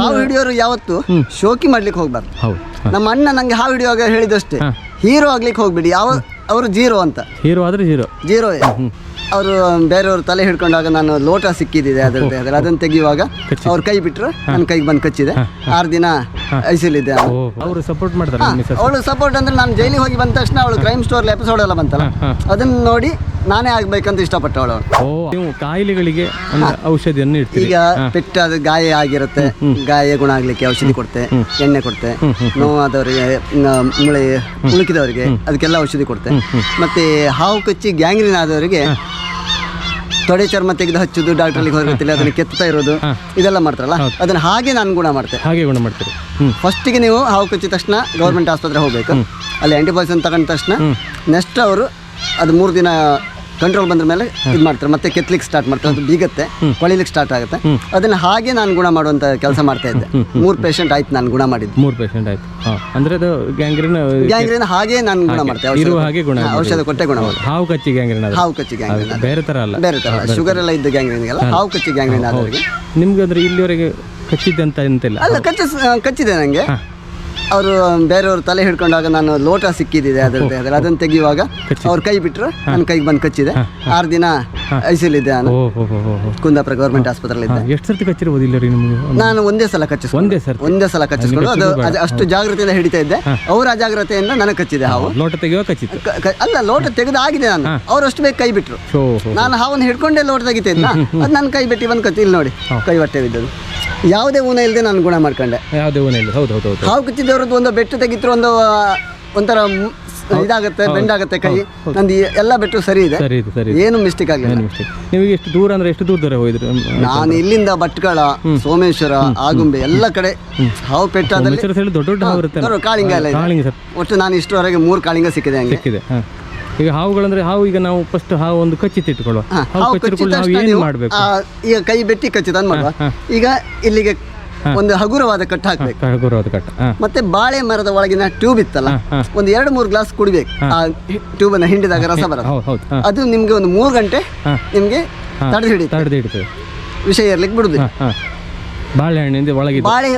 ಹಾವು ಹಿಡಿಯೋರು ಯಾವತ್ತು ಶೋಕಿ ಮಾಡ್ಲಿಕ್ಕೆ ಹೋಗ್ಬಾರ್ದು. ಹೌದು. ನಮ್ಮ ಅಣ್ಣ ನಂಗೆ ಹಾವು ಹಿಡಿಯುವಾಗ ಹೇಳಿದಷ್ಟೇ ಹೀರೋ ಆಗ್ಲಿಕ್ಕೆ ಹೋಗ್ಬಿಡಿ. ಯಾವ ಅವರು ಜೀರೋ ಅಂತ. ಹೀರೋ ಆದ್ರೆ ಹೀರೋ ಜೀರೋ ಅವರು ಬೇರೆಯವರು ತಲೆ ಹಿಡ್ಕೊಂಡಾಗ ನಾನು ಲೋಟ ಸಿಕ್ಕಿದ್ದಿದೆ ಅದರದ್ದೇ. ಅದ್ರ ಅದನ್ನು ತೆಗೆಯುವಾಗ ಅವ್ರ ಕೈ ಬಿಟ್ರು ನನ್ನ ಕೈಗೆ ಬಂದು ಕಚ್ಚಿದೆ. ಆರು ದಿನ ಐಸಿಲಿದ್ದೆ ಅವರು ಸಪೋರ್ಟ್ ಮಾಡ್ತಾರೆ ಅವಳು ಸಪೋರ್ಟ್ ಅಂದ್ರೆ ನಾನು ಜೈಲಿಗೆ ಹೋಗಿ ಬಂದ ತಕ್ಷಣ ಅವಳು ಕ್ರೈಮ್ ಸ್ಟೋರ್ ಎಪಿಸೋಡ್ ಎಲ್ಲ ಬಂತಲ್ಲ. ಅದನ್ನ ನೋಡಿ ನಾನೇ ಆಗ್ಬೇಕಂತ ಇಷ್ಟಪಟ್ಟವಳು. ಓ ನೀವು ಕಾಯಿಲೆಗಳಿಗೆ ಒಂದು ಔಷಧಿಯನ್ನು ಇಡ್ತೀರಿ. ಈಗ ಅದು ಗಾಯ ಆಗಿರುತ್ತೆ. ಗಾಯ ಗುಣ ಆಗ್ಲಿಕ್ಕೆ ಔಷಧಿ ಕೊಡ್ತೆ ಎಣ್ಣೆ ಕೊಡ್ತೆ ನೋವಾದವರಿಗೆ ಮುಳೆ ಉಳುಕಿದವರಿಗೆ ಅದಕ್ಕೆಲ್ಲ ಔಷಧಿ ಕೊಡ್ತೆ. ಮತ್ತೆ ಹಾವು ಕಚ್ಚಿ ಗ್ಯಾಂಗ್ರೀನ್ ಆದವರಿಗೆ ತೊಡೆ ಚರ್ಮ ತೆಗೆದು ಹಚ್ಚುದು ಡಾಕ್ಟ್ರಲ್ಲಿ ಹೋಗಿರ್ತಿಲ್ಲ ಅದನ್ನ ಕೆತ್ತಾ ಇರೋದು ಇದೆಲ್ಲ ಮಾಡ್ತಾರಲ್ಲ ಅದನ್ನ ಹಾಗೆ ನಾನು ಗುಣ ಮಾಡ್ತೆ. ಹಾಗೆ ಗುಣ ಮಾಡ್ತೀರಿ. ಫಸ್ಟಿಗೆ ನೀವು ಹಾವು ಕಚ್ಚಿದ ತಕ್ಷಣ ಗೌರ್ಮೆಂಟ್ ಆಸ್ಪತ್ರೆ ಹೋಗ್ಬೇಕು. ಅಲ್ಲಿ ಆಂಟಿಬಯೋಟಿಕ್ಸ್ ತಗೊಂಡ ತಕ್ಷಣ ನೆಕ್ಸ್ಟ್ ಅವರು ಅದು ಮೂರು ದಿನ ಕಂಟ್ರೋಲ್ ಬಂದ ಮೇಲೆ ಇದು ಮಾಡ್ತಾರೆ. ಮತ್ತೆ ಕೆತ್ತಲಿಕ್ಕೆ ಸ್ಟಾರ್ಟ್ ಮಾಡ್ತಾರೆ. ಅದು ಬೀಗತ್ತೆ ಕೊಳಿಲಿಕ್ಕೆ ಸ್ಟಾರ್ಟ್ ಆಗುತ್ತೆ. ಅದನ್ನ ಹಾಗೆ ನಾನು ಗುಣ ಮಾಡುವಂತ ಕೆಲಸ ಮಾಡ್ತಾ ಇದ್ದೆ. ಮೂರು ಪೇಷಂಟ್ ಆಯ್ತು ನಾನು ಗುಣ ಮಾಡಿದ್ದು. ಮೂರು ಪೇಷಂಟ್ ಆಯ್ತು. ಅಂದ್ರೆ ಅದು ಗ್ಯಾಂಗ್ರೀನ್ ಗ್ಯಾಂಗ್ರೀನ್ ಹಾಗೆ ನಾನು ಗುಣ ಮಾಡ್ತೇವೆ ಇರುವ ಹಾಗೆ ಗುಣ ಔಷಧ ಕೊಟ್ಟೆ ಗುಣ ಮಾಡಿ ಹಾವು ಕಚ್ಚಿ ಗ್ಯಾಂಗ್ರೀನ್ ಹಾವು ಕಚ್ಚಿ ಗ್ಯಾಂಗ್ರೀನ್ ಬೇರೆ ತರ ಅಲ್ಲ. ಬೇರೆ ತರ. ಶುಗರ್ ಎಲ್ಲ ಇದ್ದ ಗ್ಯಾಂಗ್ರೀನ್ಗೆಲ್ಲ ಹಾವು ಕಚ್ಚಿ ಗ್ಯಾಂಗ್ರೀನ್ ಆದವರಿಗೆ. ನಿಮ್ಗೆ ಅಂದ್ರೆ ಇಲ್ಲಿವರೆಗೆ ಕಚ್ಚಿದ್ದಂತ ಎಂತಿಲ್ಲ ಅಲ್ಲ ಕಚ್ಚ ಕಚ್ಚಿದೆ ನನಗೆ ಅವರು ಬೇರೆಯವ್ರ ತಲೆ ಹಿಡ್ಕೊಂಡಾಗ ನಾನು ಲೋಟ ಸಿಕ್ಕಿದ್ದಿದೆ ಅದರದ್ದೇ ಅದ್ರಲ್ಲಿ. ಅದನ್ನು ತೆಗೆಯುವಾಗ ಅವ್ರ ಕೈ ಬಿಟ್ರು ನನ್ನ ಕೈಗೆ ಬಂದು ಕಚ್ಚಿದೆ. ಆರು ದಿನ ಐಸಿಲಿದ್ದೆ ನಾನು. ಕುಂದಾಪುರ ಗೌರ್ಮೆಂಟ್ ಆಸ್ಪತ್ರೆಯಲ್ಲಿ ಇದ್ದೆ ಎಷ್ಟು ಸರ್ತಿ ಕಚ್ಚಿರ್ಬೋದು ಇಲ್ಲರಿ ನಿಮಗೆ? ನಾನು ಒಂದೇ ಸಲ ಕಚ್ಚಿಸ್ ಒಂದೇ ಸಲ ಒಂದೇ ಸಲ ಕಚ್ಚಿಸ್ಕೊಂಡು ಅದು ಅದು ಅಷ್ಟು ಜಾಗ್ರತೆಯಿಂದ ಹಿಡಿತಾ ಇದ್ದೆ. ಅವ್ರ ಅಜಾಗ್ರತೆಯಿಂದ ನನಗೆ ಕಚ್ಚಿದೆ ಹಾವು. ಲೋಟ ತೆಗೆಯುವ ಕಚ್ಚಿತ್ತು. ಕ- ಅಲ್ಲ ಲೋಟ ತೆಗೆದಾಗಿದೆ ನಾನು. ಅವ್ರು ಅಷ್ಟು ಬೇಗ ಕೈ ಹೋ ನಾನು ಹಾವನ್ನು ಹಿಡ್ಕೊಂಡೇ ಲೋಟ ತೆಗಿತಾ ಇದ್ದ ಅದು ನನ್ನ ಕೈ ಬಿಟ್ಟು ಬಂದು ಕಚ್ಚಿ ಇಲ್ಲಿ ನೋಡಿ ಕೈ ಹೊಟ್ಟೆ ಬಿದ್ದದು ಯಾವುದೇ ಊನ ಇಲ್ಲದೆ ನಾನು ಗುಣ ಮಾಡ್ಕೊಂಡೆ. ಯಾವುದೇ ಊನ ಇಲ್ಲ ಹೌದು ಹೌದು ಹೌದು. ಹಾವು ಕಚ್ಚಿದವ್ರದ್ದು ಒಂದು ಬೆಟ್ಟು ತೆಗಿದ್ರು ಒಂದು ಒಂಥರ ಮ್- ಇದಾಗುತ್ತೆ ಬೆಂಡಾಗುತ್ತೆ ಕೈ. ನಂದು ಎಲ್ಲ ಬೆಟ್ಟು ಸರಿ ಇದೆ. ಸರಿ ಇದು ಸರಿ ಏನು ಮಿಸ್ಟೇಕ್ ಆಗಲಿಲ್ಲ. ಮಿಸ್ಟೇಕ್ ನಿಮಗೆ ಎಷ್ಟು ದೂರ ಅಂದ್ರೆ ಎಷ್ಟು ದೂರ ದೂರ ಹೋಗಿದ್ರು? ನಾನು ಇಲ್ಲಿಂದ ಭಟ್ಕಳ ಸೋಮೇಶ್ವರ ಆಗುಂಬೆ ಎಲ್ಲ ಕಡೆ ಹಾವು ಪೆಟ್ಟಾದಲ್ಲಿ ದೊಡ್ಡ ದೊಡ್ಡ ಹಾವು ಇರುತ್ತೆ ಕಾಳಿಂಗ ಎಲ್ಲ ಇದೆ. ಕಾಳಿಂಗ ಸರ್. ಒಟ್ಟು ನಾನು ಇಷ್ಟರವರೆಗೆ ಮೂರು ಕಾಳಿಂಗ ಸಿಕ್ಕಿದೆ ಹಂಗೆ. ಸಿಕ್ಕಿದೆ ಹಾಂ. ಈಗ ಹಾವುಗಳಂದ್ರೆ ಹಾವು ಈಗ ನಾವು ಫಸ್ಟ್ ಹಾವು ಒಂದು ಕಚ್ಚಿತ್ತಿಟ್ಕೊಳ್ಳುವ ಹಾ, ಹಾವು ನಾವು ಏನು ಮಾಡಬೇಕು? ಈಗ ಕೈ ಬೆಟ್ಟಿ ಕಚ್ಚಿದನ್ ಮಾಡುವ ಈಗ ಇಲ್ಲಿಗೆ ಒಂದು ಹಗುರವಾದ ಕಟ್ಟ ಹಾಕ್ಬೇಕು. ಹಗುರವಾದ ಕಟ್ಟ ಮತ್ತೆ ಬಾಳೆ ಮರದ ಒಳಗಿನ ಟ್ಯೂಬ್ ಇತ್ತಲ್ಲ ಒಂದು ಎರಡು ಮೂರು ಗ್ಲಾಸ್ ಕುಡಿಬೇಕು. ಆ ಟ್ಯೂಬ್ ಅನ್ನ ಹಿಂಡಿದಾಗ ರಸ ಹಾಂ ಅದು ನಿಮ್ಗೆ ಒಂದು ಮೂರು ಗಂಟೆ. ನಿಮ್ಗೆ ತಡೆದಿಡಿ ತಡೆದಿಡ್ತೇವೆ ತಡೆದು ವಿಷಯ ಇರ್ಲಿಕ್ಕೆ ಬಿಡುದು ಹಾಂ ಹಾಂ. ಬಾಳೆಹಣ್ಣಿಂದ ಒಳಗೆ ಬಾಳೆ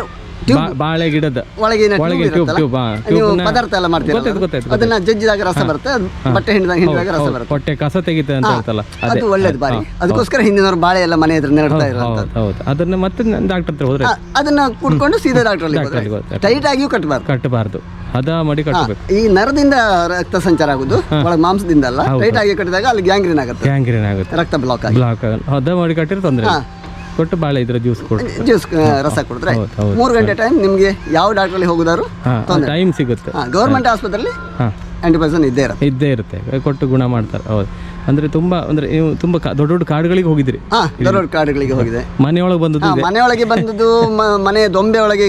ಬಾ- ಬಾಳೆ ಗಿಡದ. ಒಳಗಿನ ಒಳಗೆ ಇರುತ್ತಲ್ಲ, ಹಾಂ ನೀವು ಪದಾರ್ಥ ಎಲ್ಲ ಮಾಡ್ತೀರಲ್ಲ? ಗೊತ್ತಾಯ್ತು ಅದನ್ನ ಜಜ್ಜಿದಾಗ ರಸ ಬರುತ್ತೆ ಅದು ಬಟ್ಟೆ ಹಿಂಡಿದಾಗ ಹಿಂಡಿದಾಗ ರಸ ಬರುತ್ತೆ. ಹೊಟ್ಟೆ ಕಸ ತೆಗಿತ ಅಂತ ಹೇಳ್ತಲ್ಲ ಅದೇ. ಅದು ಒಳ್ಳೇದು ಬಾರಿ. ಅದಕ್ಕೋಸ್ಕರ ಹಿಂದಿನವ್ರು ಬಾಳೆ ಎಲ್ಲ ಮನೆ ಹತ್ರ ನೆಡ್ತಾ ಇರೋದು ಹೌದು ಹೌದು. ಅದನ್ನ ಮತ್ತೆ ಡಾಕ್ಟರ್ ಹತ್ರ ಹೋದ್ರೆ ಅದನ್ನ ಕುಡ್ಕೊಂಡು ಸೀದಾ ಡಾಕ್ಟರ್ Doctor ಅಲ್ಲಿ. ಟೈಟ್ ಆಗಿಯೂ ಕಟ್ಟಬಾರ್ದು ಕಟ್ಟಬಾರ್ದು ಹದ ಮಾಡಿ ಕಟ್ಟಬೇಕು ಈ ನರದಿಂದ ರಕ್ತ ಸಂಚಾರ ಆಗುದು ಒಳಗೆ ಮಾಂಸದಿಂದ ಅಲ್ಲ. ಟೈಟ್ ಆಗಿ ಕಟ್ಟಿದಾಗ ಅಲ್ಲಿ ಗ್ಯಾಂಗ್ರೀನ್ ಆಗುತ್ತೆ. ಗ್ಯಾಂಗ್ರೀನ್ ಆಗುತ್ತೆ. ರಕ್ತ ಬ್ಲಾಕ್ ಆಗಿ. ಬ್ಲಾಕ್ ಹದ ಮಾಡಿ ಕಟ್ಟಿದ್ರೆ ತೊಂದರೆ ಇಲ್ಲ. ಕೊಟ್ಟು ಬಾಳೆ ಇದ್ರ ಜ್ಯೂಸ್ ಕೊಡ್ತಾರೆ. ಜ್ಯೂಸ್ ರಸ ಕುಡಿದ್ರೆ ಮೂರು ಗಂಟೆ ಟೈಮ್ ನಿಮಗೆ ಯಾವ ಡಾಕ್ಟ್ರಲ್ಲಿ ಹೋಗುದಾರು ಟೈಮ್ ಸಿಗುತ್ತೆ. ಗೌರ್ಮೆಂಟ್ ಆಸ್ಪತ್ರೆಯಲ್ಲಿ ಇದ್ದೇ ಇರುತ್ತೆ. ಇದ್ದೇ ಇರುತ್ತೆ. ಕೊಟ್ಟು ಗುಣ ಮಾಡ್ತಾರೆ. ಹೌದು. ಅಂದ್ರೆ ತುಂಬಾ ಅಂದ್ರೆ ನೀವು ತುಂಬಾ ಕಾ- ದೊಡ್ಡ ದೊಡ್ಡ ಕಾಡುಗಳಿಗೆ ಹೋಗಿದ್ರಿ. ಹಾ ದೊಡ್ಡ ದೊಡ್ಡ ಕಾಡುಗಳಿಗೆ ಹೋಗಿದೆ ಮನೆಯೊಳಗೆ ಬಂದದ್ದು ಹಾ, ಮನೆಯೊಳಗೆ ಬಂದದ್ದು ಮ- ಮನೆ ದೊಂಬೆ ಒಳಗೆ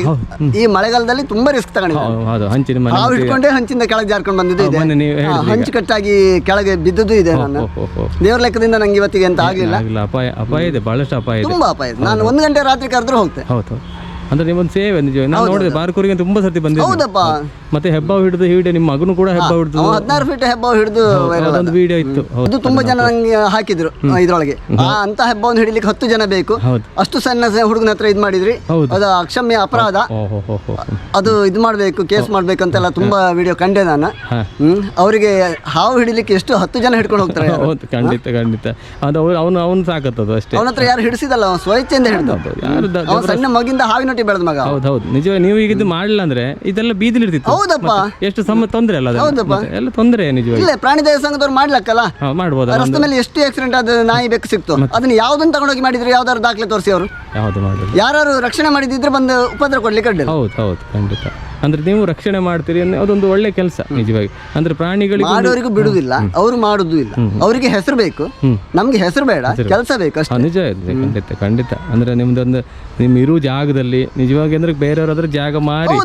ಈ ಮಳೆಗಾಲದಲ್ಲಿ ತುಂಬಾ ರಿಸ್ಕ್ ತಗೊಂಡಿದ್ದೆ ಹೌದು, ಹೌದು ಹಂಚಿನ ಮನೆ ಹಾವು ಇಟ್ಕೊಂಡೆ ಹಂಚಿಂದ ಕೆಳಗೆ ಜಾರ್ಕೊಂಡು ಬಂದಿದ್ದು ಇದೆ. ಮೊನ್ನೆ ನೀವು ಹಾ, ಹಂಚು ಕಟ್ಟಾಗಿ ಕೆಳಗೆ ಬಿದ್ದದ್ದು ಇದೆ ನಾನು. ಓಹೋ ದೇವ್ರ ಲೆಕ್ಕದಿಂದ ನಂಗೆ ಇವತ್ತಿಗೆ ಅಂತ ಆಗಿಲ್ಲ ಆಗಿಲ್ಲ ಅಪಾಯ ಅಪಾಯ ಇದೆ ಬಹಳಷ್ಟು ಅಪಾಯ ಇದೆ. ತುಂಬಾ ಅಪಾಯ ಇದೆ. ನಾನು ಒಂದು ಗಂಟೆ ರಾತ್ರಿ ಕರೆದ್ರೂ ಹೋಗ್ತೆ. ಹೌದು. ಹೌದು ಅಂದ್ರೆ ನಿಮ್ಮೊಂದು ಸೇವೆ ನಿಜ ನಾನು ನೋಡಿದೆ ಬಾರ್ಕೂರಿಗೆ ತುಂಬಾ ಸರ್ತಿ ಬಂದಿದ್ದೆ ಹೌದಪ್ಪ. ಮತ್ತೆ ಹೆಬ್ಬಾವು ಹಿಡಿದು ಹಿಡಿದು ನಿಮ್ಮ ಮಗನು ಕೂಡ ಹೆಬ್ಬಾವು ಹಿಡಿದು ಹದಿನಾರು ಫೀಟ್ ಹೆಬ್ಬಾವು ಹಿಡಿದು ಒಂದು ಅದೊಂದು ವಿಡಿಯೋ ಇತ್ತು. ಅದು ತುಂಬಾ ಜನ ನಂಗೆ ಹಾಕಿದ್ರು ಇದ್ರೊಳಗೆ. ಆ ಅಂತ ಹೆಬ್ಬಾವನ್ನು ಹಿಡಿಲಿಕ್ಕೆ ಹತ್ತು ಜನ ಬೇಕು. ಅಷ್ಟು ಸಣ್ಣ ಹುಡುಗನ ಹತ್ರ ಇದು ಮಾಡಿದ್ರಿ. ಅದು ಅಕ್ಷಮ್ಯ ಅಪರಾಧ. ಅದು ಇದು ಮಾಡಬೇಕು ಕೇಸ್ ಮಾಡ್ಬೇಕು ಅಂತೆಲ್ಲ ತುಂಬಾ ವಿಡಿಯೋ ಕಂಡೆ ನಾನು. ಹ್ಮ್. ಅವರಿಗೆ ಹಾವು ಹಿಡಿಲಿಕ್ಕೆ ಎಷ್ಟು ಹತ್ತು ಜನ ಹಿಡ್ಕೊಂಡು ಹೋಗ್ತಾರೆ ಹೌದು ಖಂಡಿತ ಖಂಡಿತ. ಅದು ಅವನು ಅವನು ಸಾಕತ್ತದು ಅಷ್ಟೇ. ಅವನ ಹತ್ರ ಯಾರು ಹಿಡಿಸಿದಲ್ಲ ಅವನು ಸ್ವಇಚ್ಛೆಯಿಂದ ಹಿಡಿದು. ಸಣ್ಣ ಮಗಿಂದ ಹಾವಿನೊಟ್ಟಿ ಬೆಳೆದ ಮಗ. ಹೌದು ಹೌದು. ನಿಜವೇ ನೀವು ಈಗ ಇದು ಮಾಡಲಿಲ್ಲ ಅಂದ್ರೆ ಇದೆಲ್ಲ ಬೀದಿಲಿ ಇರ್ತಿತ್ತು ಹೌದಪ್ಪ. ಎಷ್ಟು ಸಮ ತೊಂದ್ರೆ ಅಲ್ಲ ಅದೆಲ್ಲ? ಹೌದಪ್ಪ. ಮತ್ತೆ ಎಲ್ಲ ತೊಂದರೆ ನಿಜವಾಗಿ? ಇಲ್ಲ ಪ್ರಾಣಿ ದಯಾ ಸಂಘದವ್ರು ಮಾಡ್ಲಕ್ಕಲ್ಲ? ಹಾ, ಮಾಡ್ಬೋದಾ ರಸ್ತೆ ಮೇಲೆ ಎಷ್ಟು ಆಕ್ಸಿಡೆಂಟ್ ಆದ ನಾಯಿ ಬೆಕ್ಕು ಸಿಕ್ತು? ಅದನ್ನ ಯಾವ್ದನ್ನ ತಗೊಂಡೋಗಿ ಮಾಡಿದ್ರು? ಯಾವ್ದಾದ್ರು ದಾಖಲೆ ತೋರಿಸಿ ಅವರು. ಯಾವ್ದು ಮಾಡೋದು ಯಾರು ರಕ್ಷಣೆ ಮಾಡಿದಿದ್ರೆ ಬಂದು ಉಪದ್ರ ಕೊಡ್ಲಿಕ್ಕೆ ಅಡ್ಡಿಲ್ಲ. ಹೌದು ಹೌದು ಖಂಡಿತ. ಅಂದ್ರೆ ನೀವು ರಕ್ಷಣೆ ಮಾಡ್ತೀರಿ ಅನ್ನೋ ಅದೊಂದು ಒಳ್ಳೆ ಕೆಲಸ ನಿಜವಾಗಿ. ಅಂದ್ರೆ ಪ್ರಾಣಿಗಳಿಗೆ ಮಾಡೋರಿಗೂ ಬಿಡುದಿಲ್ಲ ಅವರು ಮಾಡುದು ಇಲ್ಲ. ಅವರಿಗೆ ಹೆಸರು ಬೇಕು. ನಮ್ಗೆ ಹೆಸರು ಬೇಡ ಕೆಲಸ ಬೇಕು ಅಷ್ಟೇ. ನಿಜ ಖಂಡಿತ ಖಂಡಿತ. ಅಂದ್ರೆ ನಿಮ್ದೊಂದು ನಿಮ್ ಇರೋ ಜಾಗದಲ್ಲಿ ನಿಜವಾಗಿ ಅಂದ್ರೆ ಬೇರೆಯವ್ರಾದ್ರೆ ಜಾಗ ಮಾರಿ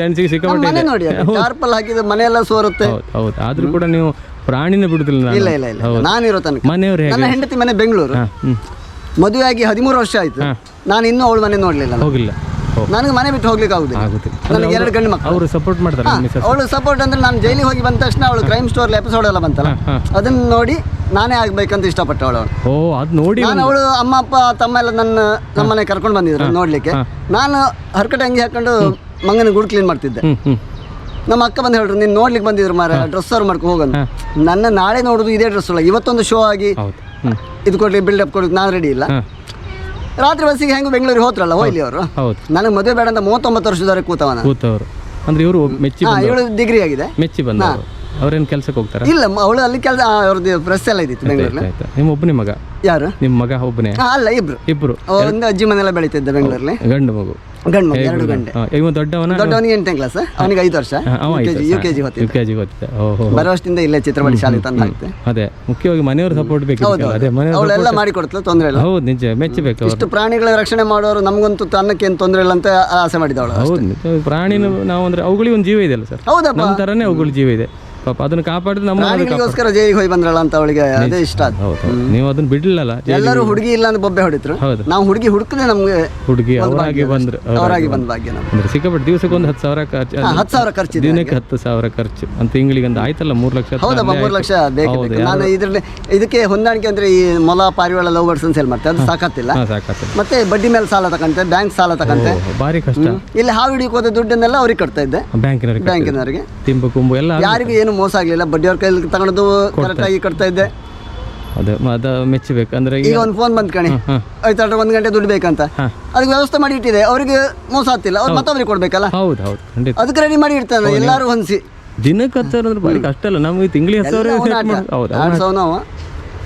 ಸೆಣಸಿಗೆ ನಮ್ಮ ಸಿಕ್ಕಾಪಟ್ಟೆ ನೋಡಿ ಟಾರ್ಪಲ್ ಹಾಕಿದ ಮನೆ ಎಲ್ಲ ಸೋರುತ್ತೆ. ಹೌದು ಆದ್ರೂ ಕೂಡ ನೀವು ಪ್ರಾಣಿನ ಬಿಡುದಿಲ್ಲ. ಇಲ್ಲ ಇಲ್ಲ ಇಲ್ಲ. ನಾನಿರೋ ತನಕ. ಮನೆಯವ್ರು ನನ್ನ ಹೆಂಡತಿ ಮನೆ ಬೆಂಗಳೂರು. ಆಗಿ ಹದಿಮೂರು ವರ್ಷ ಆಯ್ತು. ನಾನು ಇನ್ನೂ ಅವಳು ಮನೆ ನೋಡ್ಲಿಲ್ಲ ಹೋಗಿಲ್ಲ. ನನಗೆ ಮನೆ ಬಿಟ್ಟು ಹೋಗ್ಲಿಕ್ಕೆ ಆಗುದಿಲ್ಲ. ನನಗೆ ಎರಡು ಗಂಡು ಮಕ್ಕಳು. ಅವರು ಸಪೋರ್ಟ್ ಮಾಡ್ತಾರೆ ಅವಳು ಸಪೋರ್ಟ್ ಅಂದ್ರೆ ನಾನು ಜೈಲಿಗೆ ಹೋಗಿ ಬಂದ ತಕ್ಷಣ ಅವಳು ಕ್ರೈಮ್ ಸ್ಟೋರ್ ಎಪಿಸೋಡ್ ಎಲ್ಲ ಬಂತಲ್ಲ ಅದನ್ನ ನೋಡಿ ನಾನೇ ಆಗ್ಬೇಕಂತ ಇಷ್ಟಪಟ್ಟ ಅವಳು ನೋಡಿ ನಾನು ಅವಳು ಅಮ್ಮ ಅಪ್ಪ ತಮ್ಮ ಎಲ್ಲ ನನ್ನ ನಮ್ಮನೆ ಕರ್ಕೊಂಡು ಬಂದಿದ್ರು ನೋಡ್ಲಿಕ್ಕೆ. ನಾನು ಹರ್ಕಟೆ ಅಂಗಿ ಹಾಕೊಂಡು ಮಂಗನ ಗುಡ್ ಕ್ಲೀನ್ ಮಾಡ್ತಿದ್ದೆ. ನಮ್ಮ ಅಕ್ಕ ಬಂದು ಹೇಳಿದ್ರು ನೀನು ನೋಡ್ಲಿಕ್ಕೆ ಬಂದಿದ್ರು ಮಾರ ಡ್ರೆಸ್ ಅವ್ರು ಮಾಡ್ಕೊ ಹೋಗೋಣ ನನ್ನ ನಾಳೆ ನೋಡುದು ಇದೇ ಡ್ರೆಸ್ ಒಳಗೆ ಇವತ್ತೊಂದು ಶೋ ಆಗಿ ಇದು ಕೊಡ್ಲಿಕ್ಕೆ ಇದು ಕೊಡ್ಲಿ ಬಿಲ್ಡಪ್ ಕೊಡೋದು ನಾನು ರೆಡಿ ಇಲ್ಲ. ರಾತ್ರಿ ಬಸ್ಸಿಗೆ ಹೆಂಗು ಬೆಂಗಳೂರಿಗೆ ಹೋತ್ರಲ್ಲ ಹೋಯ್ಲಿ ಅವರು ಹೌದು. ನನಗೆ ಮದುವೆ ಬೇಡ ಅಂತ ಮೂವತ್ತೊಂಬತ್ತು ವರ್ಷದವರೆಗೆ ಕೂತವನ? ಕೂತವರು. ಅಂದ್ರೆ ಇವರು ಮೆಚ್ಚಿ ಇವಳು ಡಿಗ್ರಿ ಆಗಿದೆ. ಮೆಚ್ಚಿ ಬಂದವರು. ಅವ್ರೇನು ಕೆಲ್ಸಕ್ಕೆ ಹೋಗ್ತಾರೆ? ಇಲ್ಲ ಮ- ಅವಳು ಅಲ್ಲಿ ಕೆಲಸ ಅವ್ರದ್ದು ಪ್ರೆಸ್ ಎಲ್ಲ ಇದ್ದಿತ್ತು ಬೆಂಗಳೂರಲ್ಲಿ ಆಯ್ತಾ ನಿಮ್ಮ ಒಬ್ಬನೇ ಮಗ? ಯಾರು? ನಿಮ್ಮ ಮಗ ಒಬ್ಬನೇ? ಅಲ್ಲ ಇಬ್ರು. ಇಬ್ರು. ಒಂದು ಅಜ್ಜಿ ಮನೆಲ್ಲ ಬೆಳೀತಿದ್ದೆ ಬೆಂಗಳೂರಲ್ಲಿ ಗಂಡು ಮಗು. ಗಂಡು ಮಗು ಎರಡು ಗಂಡೆ. ಹಾ, ಇವ ದೊಡ್ಡವನ? ದೊಡ್ಡವನಿಗೆ ಎಂಟನೇ ಕ್ಲಾಸ್ ಅವನಿಗೆ ಐದು ವರ್ಷ. U K G U K G ಗೊತ್ತಿದೆ ಓಹೋ ಬರೋ ವರ್ಷದಿಂದ ಇಲ್ಲೇ ಚಿತ್ರಪಡಿ ಶಾಲೆ ತಂದು ಹಾಕ್ತೆ ಅದೇ ಮುಖ್ಯವಾಗಿ ಮನೆಯವ್ರ ಸಪೋರ್ಟ್ ಬೇಕು ಹೌದು ಅದೇ ಮನೆಯವ್ರ ಅವಳೆಲ್ಲ ಮಾಡಿ ಕೊಡ್ತಲ್ಲ ತೊಂದರೆ ಇಲ್ಲ. ಹೌದು ನಿಜ ಮೆಚ್ಚಬೇಕು ಅವ್ರು. ಇಷ್ಟು ಪ್ರಾಣಿಗಳ ರಕ್ಷಣೆ ಮಾಡೋರು ನಮಗಂತೂ ತನ್ನಕ್ಕೆ ಏನು ತೊಂದರೆ ಇಲ್ಲ ಅಂತ ಆಸೆ ಮಾಡಿದವಳು ಹೌದು ನಿಜ. ಪ್ರಾಣಿನ ನಾವು ಅಂದ್ರೆ ಅವುಗಳಿಗೆ ಒಂದು ಜೀವ ಇದೆಯಲ್ಲ ಸರ್? ಹೌದಪ್ಪ. ನಮ್ಮ ಥರನೇ ಅವುಗಳ ಜೀವ ಇದೆ. ಪಾಪ ಅದನ್ನ ಕಾಪಾಡಿದ್ರೆ ನಮ್ಮ ಪ್ರಾಣಿಗಳಿಗೋಸ್ಕರ ಜೈಲಿಗೆ ಹೋಗಿ ಬಂದ್ರಲ್ಲ ಅಂತ ಅವಳಿಗೆ ಅದೇ ಇಷ್ಟ ಹೌದು ಹೌದು. ನೀವು ಅದನ್ನ ಬಿಡ್ಲಿಲ್ಲಲ್ಲ ಎಲ್ಲರೂ ಹುಡುಗಿ ಇಲ್ಲ ಅಂತ ಬೊಬ್ಬೆ ಹೊಡಿದ್ರು. ಹೌದು. ನಾವು ಹುಡುಗಿ ಹುಡುಕದೆ ನಮ್ಗೆ ಹುಡುಗಿ ಅವರಾಗಿ ಬಂದ್ರು ಅವರಾಗಿ ಬಂದ ಭಾಗ್ಯ ನಮ್ಗೆ. ಅಂದ್ರೆ ಸಿಕ್ಕಾಪಟ್ಟೆ ದಿವಸಕ್ಕೆ ಒಂದು ಹತ್ತು ಸಾವಿರ ಖರ್ಚು ಹಾ, ಹತ್ತು ಸಾವಿರ ಖರ್ಚಿದೆ ದಿನಕ್ಕೆ ಹತ್ತು ಸಾವಿರ ಖರ್ಚು. ಅಂತ ತಿಂಗಳಿಗೆ ಒಂದು ಆಯ್ತಲ್ಲ ಮೂರು ಲಕ್ಷ ಹತ್ತು ಹೌದಪ್ಪ ಅಲ್ಲೇ ಮೂರು ಲಕ್ಷ. ಬೇಕು ಹೌದು ಬೇಕು ನಾನು ಇದರಲ್ಲಿ ಇದಕ್ಕೆ ಹೊಂದಾಣಿಕೆ ಅಂದ್ರೆ ಈ ಮೊಲ ಪಾರಿವಾಳ ಲವ್ ಬರ್ಡ್ಸ್ ಅಂತ ಸೇಲ್ ಮಾಡ್ತೆ. ಅದು ಸಾಕತ್ತಿಲ್ಲ. ಹಾ ಸಾಕಾಗ್ತದೆ ಮತ್ತೆ ಬಡ್ಡಿ ಮೇಲೆ ಸಾಲ ತಕಂತೆ ಬ್ಯಾಂಕ್ ಸಾಲ ತಕಂತೆ. ಓಹೋ, ಭಾರಿ ಕಷ್ಟ. ಇಲ್ಲಿ ಹಾವು ಹಿಡಿಯೋಕೆ ಹೋದ ದುಡ್ಡನ್ನೆಲ್ಲ ಅವ್ರಿಗೆ ಕಟ್ತಾ ಇದ್ದೆ. ಬ್ಯಾಂಕಿನವ್ರಿಗೆ ಬ್ಯಾಂಕಿನವರಿಗೆ. ತಿಂಬು ಕುಂಬು ಎಲ್ಲ ಯಾರಿಗೂ ಏನು ಮೋಸ ಆಗಲಿಲ್ಲ ಬಡ್ಡಿಯವ್ರ ಕೈಲಿ ತಗೊಂಡು ಕರೆಕ್ಟಾಗಿ ಕಟ್ತಾ ಇದ್ದೆ. ಅದೇ ಅದ ಮೆಚ್ಚಬೇಕು ಅಂದ್ರೆ ಈಗ ಒಂದು ಫೋನ್ ಬಂದ್ ಕಣಿ. ಐದು ಆಯ್ತು ಒಂದು ಗಂಟೆ ದುಡ್ಡು ಬೇಕಂತ. ಅದಕ್ಕೆ ವ್ಯವಸ್ಥೆ ಮಾಡಿ ಇಟ್ಟಿದೆ. ಅವರಿಗೆ ಮೋಸ ಆಗ್ತಿಲ್ಲ ಅವ್ರು ಮತ್ತೊಬ್ರಿಗೆ ಕೊಡ್ಬೇಕಲ್ಲ? ಹೌದು ಹೌದು ಖಂಡಿತ. ಅದಕ್ಕೆ ರೆಡಿ ಮಾಡಿ ಇಡ್ತಾನೆ ಎಲ್ಲರೂ ಹೊಂದಿಸಿ ದಿನಕ್ಕೆ ಹತ್ತು ಸಾವಿರ ಅಂದ್ರೆ ಭಾರಿ ಕಷ್ಟ ಅಲ್ಲ ನಮಗೆ ತಿಂಗಳಿಗೆ ಹತ್ತು ಸಾವಿರ ಹೌದು ಸಾವಿರ ನಾವು.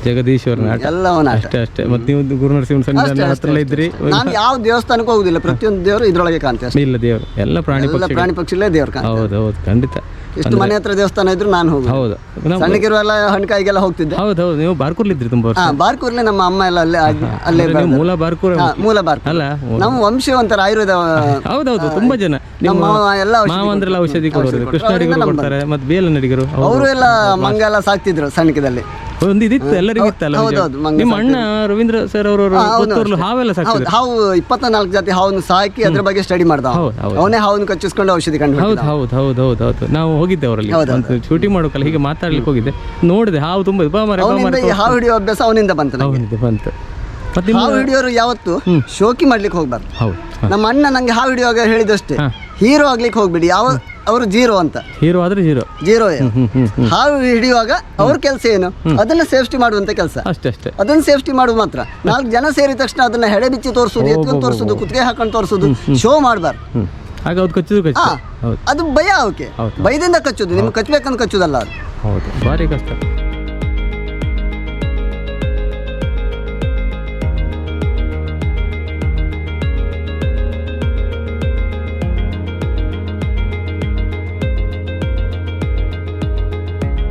ಜಗದೀಶ್ವರನ ಅವನ ಅಷ್ಟೇ ಅಷ್ಟೇ. ಮತ್ತೆ ನೀವು ಗುರುನರಸಿಂಹ ಸನ್ನಿಧಾನ ಹತ್ರ ಇದ್ರಿ. ನಾನು ಯಾವ ದೇವಸ್ಥಾನಕ್ಕೂ ಹೋಗುದಿಲ್ಲ. ಪ್ರತಿಯೊಂದು ದೇವರು ಇದ್ರೊಳಗೆ ಕಾಣ್ತೇವೆ ಇಲ್ಲ ದೇವರು. ಎಲ್ಲ ಪ್ರಾಣಿ ಪ್ರಾಣಿ ಪಕ್ಷಿ ಇಲ್ಲ ಕಾಣ್ತೆ ಹೌದು ಹೌದು ಖಂಡಿತ. ಎಷ್ಟು ಮನೆ ಹತ್ರ ದೇವಸ್ಥಾನ ಇದ್ರು ನಾನು ಹೋಗಿ ಹೌದು. ನಾವು ಸಣ್ಣಗಿರುವೆಲ್ಲ ಹಣ್ಕಾಯಿಗೆಲ್ಲ ಹೋಗ್ತಿದ್ದೆ. ಹೌದು ಹೌದು. ನೀವು ಬಾರ್ಕೂರ್ಲಿದ್ರಿ ತುಂಬಾ ವರ್ಷ. ಹಾ ಬಾರ್ಕೂರ್ಲೆ ನಮ್ಮ ಅಮ್ಮ ಎಲ್ಲ ಅಲ್ಲೇ ಆಗಿ- ಅಲ್ಲೇ ಅಂದ್ರೆ ನೀವು ಮೂಲ ಬಾರ್ಕೂರ್ ಹಾ, ಮೂಲ ಬಾರ್ಕೂರ್. ಅಲ್ಲ ನಮ್ಮ ವಂಶ ಒಂಥರ ಆಯುರ್ವೇದ ಹೌದೌದು ತುಂಬಾ ಜನ. ನಿಮ್ಮ ಮಾವ ಎಲ್ಲ ಔಷಧಿ ಮಾವಂದ್ರೆಲ್ಲ ಔಷಧಿ ಕೊಡೋರು ಕೃಷ್ಣ ಅಡಿಗರು ಕೊಡ್ತಾರೆ. ಮತ್ತೆ ಬೇಲ ನಡಿಗರು ಅವರು ಎಲ್ಲ ಮಂಗ ಎಲ್ಲ ಸಾಕ್ತಿದ್ರು ಸಣ್ಣಕದಲ್ಲಿ ಒಂದು ಇದಿತ್ತು ಎಲ್ಲರಿಗೂ ಇತ್ತಲ್ಲ ನಿಜ. ಹೌದೌದು, ಮಂಗ ನಿಮ್ಮ ಅಣ್ಣ ರವೀಂದ್ರ ಸರ್ ಅವರು ಪುತ್ತೂರ್ಲು ಹಾವೆಲ್ಲ ಸಾಕ್ತಿದ್ರು ಹೌದು ಹಾವು ಇಪ್ಪತ್ನಾಲ್ಕು ಜಾತಿ ಹಾವನ್ನು ಸಾಕಿ ಅದ್ರ ಬಗ್ಗೆ ಸ್ಟಡಿ ಮಾಡ್ದ ಹೌದು ಹೌದು. ಅವನೇ ಹಾವನ್ನು ಕಚ್ಚಿಸ್ಕೊಂಡು ಔಷಧಿ ಕಂಡು ಹೌದು ಹೌದು ಹೌದು ಹೌದು ಹೌದು. ನಾವು ಹೋಗಿದ್ದೆ ಅವರಲ್ಲಿ. ಒಂದು ಶೂಟಿಂಗ್ ಮಾಡೋಕಲ್ಲ ಹೀಗೆ ಮಾತಾಡ್ಲಿಕ್ಕೆ ಹೋಗಿದ್ದೆ. ನೋಡಿದೆ ಹಾವು ತುಂಬ ಬಾ ಮಾರೆ ಬಾ ಅವನಿಂದ ಮರೆ ಈ ಹಾವು ಹಿಡಿಯೋ ಅಭ್ಯಾಸ ಅವನಿಂದ ಬಂತು ನನಗೆ. ಹೌದು ಬಂತು. ಮತ್ತೆ ನಿಮ್ಮ ಹಾವು ಹಿಡಿಯೋರು ಯಾವತ್ತು? ಶೋಕಿ ಮಾಡ್ಲಿಕ್ಕೆ ಹೋಗ್ಬಾರ್ದು. ಹೌದು ನಮ್ಮ ಅಣ್ಣ ನಂಗೆ ಹಾವು ಹಿಡಿಯುವಾಗ ಹೇಳಿದಷ್ಟೇ. ಹೀರೋ ಆಗ್ಲಿಕ್ಕೆ ಹೋಗ್ಬಿಡಿ. ಯಾವ ಅವರು ಜೀರೋ ಅಂತ. ಹೀರೋ ಆದ್ರೆ ಹೀರೋ ಜೀರೋ ಹ್ಮ್ ಹಾವು ಹಿಡಿಯುವಾಗ ಅವ್ರ ಕೆಲಸ ಏನು? ಅದನ್ನ ಸೇಫ್ಟಿ ಮಾಡುವಂತ ಕೆಲಸ. ಅಷ್ಟೇ ಅಷ್ಟೇ. ಅದನ್ನ ಸೇಫ್ಟಿ ಮಾಡುವ ಮಾತ್ರ. ನಾಲ್ಕು ಜನ ಸೇರಿದ ತಕ್ಷಣ ಅದನ್ನ ಹೆಡೆ ಬಿಚ್ಚಿ ತೋರಿಸುದು ಎತ್ಕೊಂಡು ತೋರಿಸುದು ಕುತ್ತಿಗೆ ಹಾಕೊಂಡು ತೋರಿಸುದು ಶೋ ಮಾಡಬಾರ್ದು. ಆಗ ಕಚ್ಚಿದ್ರು ಕಚ್ಚಿ ಅದು ಭಯ ಅವಕ್ಕೆ. ಭಯದಿಂದ ಕಚ್ಚುದು. ನಿಮ್ಗೆ ಕಚ್ಚಬೇಕಂತ ಕಚ್ಚುದಲ್ಲ ಅದು. ಹೌದು. ಭಾರಿ ಕಷ್ಟ.